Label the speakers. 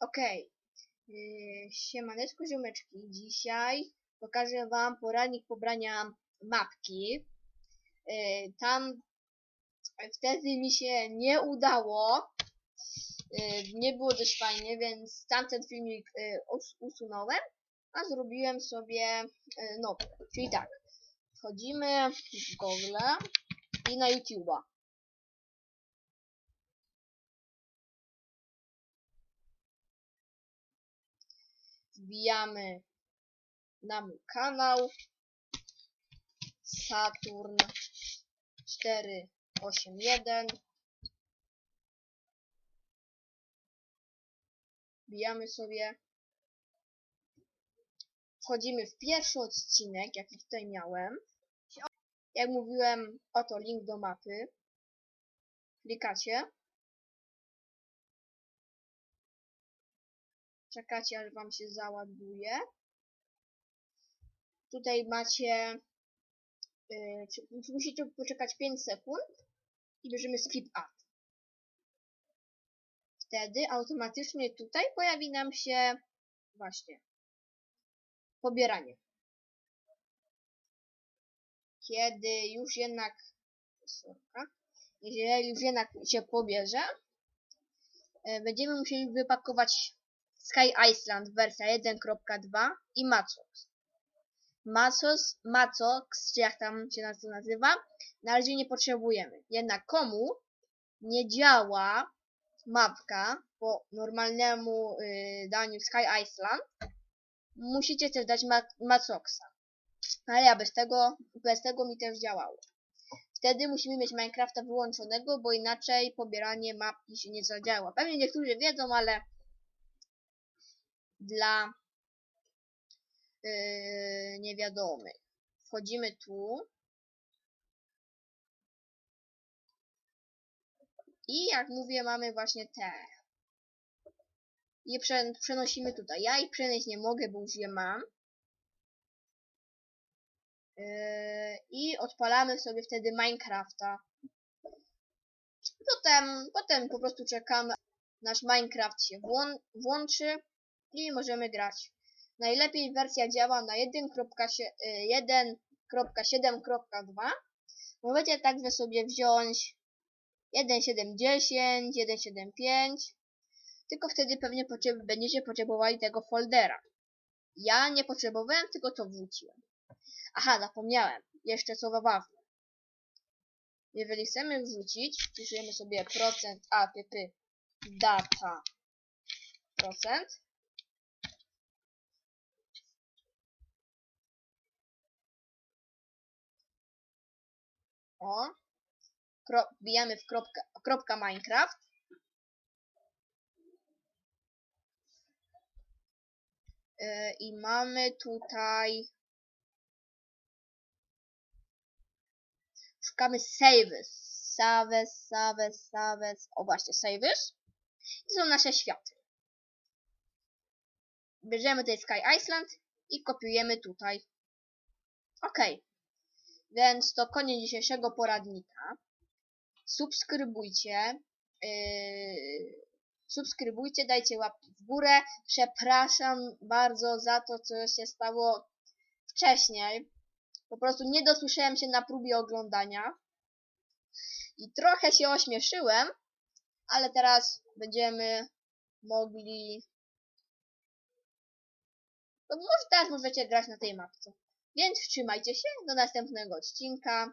Speaker 1: Okej. Yy, Siemaneczko ziomeczki. Dzisiaj pokażę wam poradnik pobrania mapki. Yy, Tam wtedy mi się nie udało. Yy, Nie było dość fajnie, więc tamten filmik yy, us- usunąłem, a zrobiłem sobie yy, nowy. Czyli tak, wchodzimy w Google i na YouTube'a. Wbijamy na mój kanał. Saturn 481 wbijamy sobie. Wchodzimy w pierwszy odcinek jaki tutaj miałem. Jak mówiłem oto link do mapy. Klikacie czekacie aż wam się załaduje. Tutaj macie, yy, musicie poczekać 5 sekund i bierzemy skip ad. Wtedy automatycznie tutaj pojawi nam się właśnie pobieranie. Kiedy już jednak sorka, jeżeli już jednak się pobierze, yy, będziemy musieli wypakować Sky Island wersja 1.2 i Macox. Macos, Macox, czy jak tam się nas to nazywa, na razie nie potrzebujemy. Jednak komu nie działa mapka po normalnemu y, daniu Sky Island, musicie też dać ma Macoxa. Ale ja bez tego, bez tego mi też działało. Wtedy musimy mieć Minecrafta wyłączonego, bo inaczej pobieranie mapki się nie zadziała. Pewnie niektórzy wiedzą, ale dla yy, niewiadomych. Wchodzimy tu. I jak mówię, mamy właśnie te. Je prze, przenosimy tutaj. Ja ich przenieść nie mogę, bo już je mam. Yy, I odpalamy sobie wtedy Minecrafta. Potem, potem po prostu czekamy, nasz Minecraft się włą włączy i możemy grać. Najlepiej wersja działa na 1.7.2. Możecie także sobie wziąć 1.7.10, 1.7.5. Tylko wtedy pewnie potrzeb będziecie potrzebowali tego foldera. Ja nie potrzebowałem, tylko to wrzuciłem. Aha, zapomniałem. Jeszcze co ważne. Jeżeli chcemy wrzucić, piszemy sobie procent app data procent O. Kro, wbijamy w kropka, kropka Minecraft. Yy, I mamy tutaj. Szukamy saves. Saves, saves, saves. O właśnie, saves. To są nasze światy. Bierzemy tutaj Sky Island i kopiujemy tutaj. Ok. Więc to koniec dzisiejszego poradnika. Subskrybujcie. Yy, subskrybujcie, dajcie łapki w górę. Przepraszam bardzo za to, co się stało wcześniej. Po prostu nie dosłyszałem się na próbie oglądania. I trochę się ośmieszyłem, ale teraz będziemy mogli. No może teraz możecie grać na tej mapce. Więc trzymajcie się do następnego odcinka.